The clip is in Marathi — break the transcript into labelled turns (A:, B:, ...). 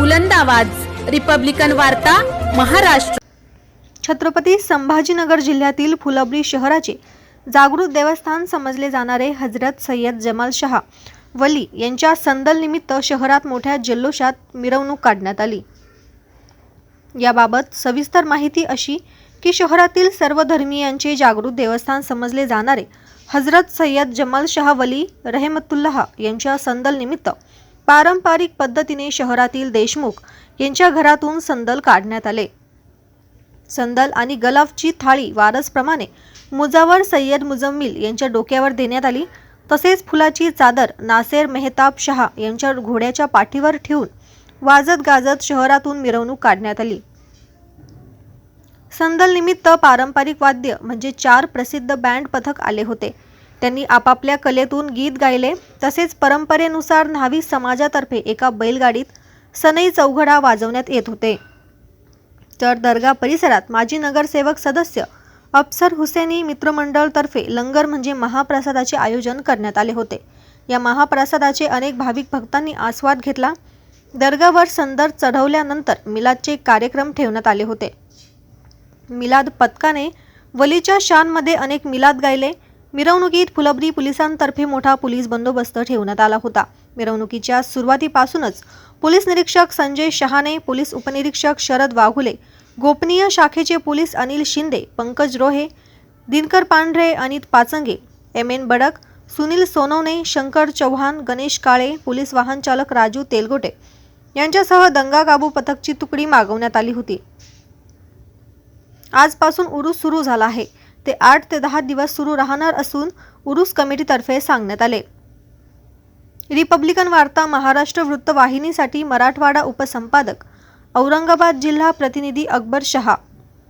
A: बुलंद आवाज. रिपब्लिकन वार्ता महाराष्ट्र.
B: छत्रपती संभाजीनगर जिल्ह्यातील फुलंब्री शहराचे जागृत देवस्थान समजले जाणारे हजरत सय्यद जमाल शहा वली यांच्या संदल निमित्त शहरात मोठ्या जल्लोषात मिरवणूक काढण्यात आली. याबाबत सविस्तर माहिती अशी की शहरातील सर्व धर्मीयांचे जागृत देवस्थान समजले जाणारे हजरत सय्यद जमाल शहा वली रहेमतुल्लाह यांच्या संदल निमित्त पारंपरिक पद्धतीने शहरातील देशमुख यांच्या घरातून संदल काढण्यात आले. संदल आणि गलाफची थाळी वारसप्रमाणे मुजावर सय्यद मुजम्मिल यांच्या डोक्यावर देण्यात आली. तसेच फुलाची चादर नासेर मेहताब शहा यांच्या घोड्याच्या पाठीवर ठेवून वाजत गाजत शहरातून मिरवणूक काढण्यात आली. संदल निमित्त पारंपरिक वाद्य म्हणजे चार प्रसिद्ध बँड पथक आले होते. त्यांनी आपापल्या कलेतून गीत गायले. तसेच परंपरेनुसार न्हावी समाजातर्फे एका बैलगाडीत सनई चौघडा वाजवण्यात येत होते. तर दर्गा परिसरात माजी नगरसेवक सदस्य अफसर हुसेनी मित्रमंडळतर्फे लंगर म्हणजे महाप्रसादाचे आयोजन करण्यात आले होते. या महाप्रसादाचे अनेक भाविक भक्तांनी आस्वाद घेतला. दर्गावर संदर चढवल्यानंतर मिलादचे कार्यक्रम ठेवण्यात आले होते. मिलाद पथकाने वलीच्या शानमध्ये अनेक मिलाद गायले. मिरवणुकीत फुलबरी पोलिसांतर्फे मोठा पोलीस बंदोबस्त ठेवण्यात आला होता. मिरवणुकीच्या सुरुवातीपासूनच पोलीस निरीक्षक संजय शहाणे पोलीस उपनिरीक्षक शरद वाघुले गोपनीय शाखेचे police Anil Shinde Pankaj Rohe Dinkar Pandhare Anit Pachange M N Badak Sunil Sonawane Shankar Chavan Ganesh Kale police वाहन चालक राजू तेलगोटे यांच्यासह दंगा काबू पथकची तुकडी मागवण्यात आली होती. आजपासून उरूस सुरू झाला आहे. ते आठ ते दहा दिवस सुरू राहणार असून उरूस कमिटीतर्फे सांगण्यात आले. रिपब्लिकन वार्ता महाराष्ट्र वृत्तवाहिनीसाठी मराठवाडा उपसंपादक औरंगाबाद जिल्हा प्रतिनिधी अकबर शहा.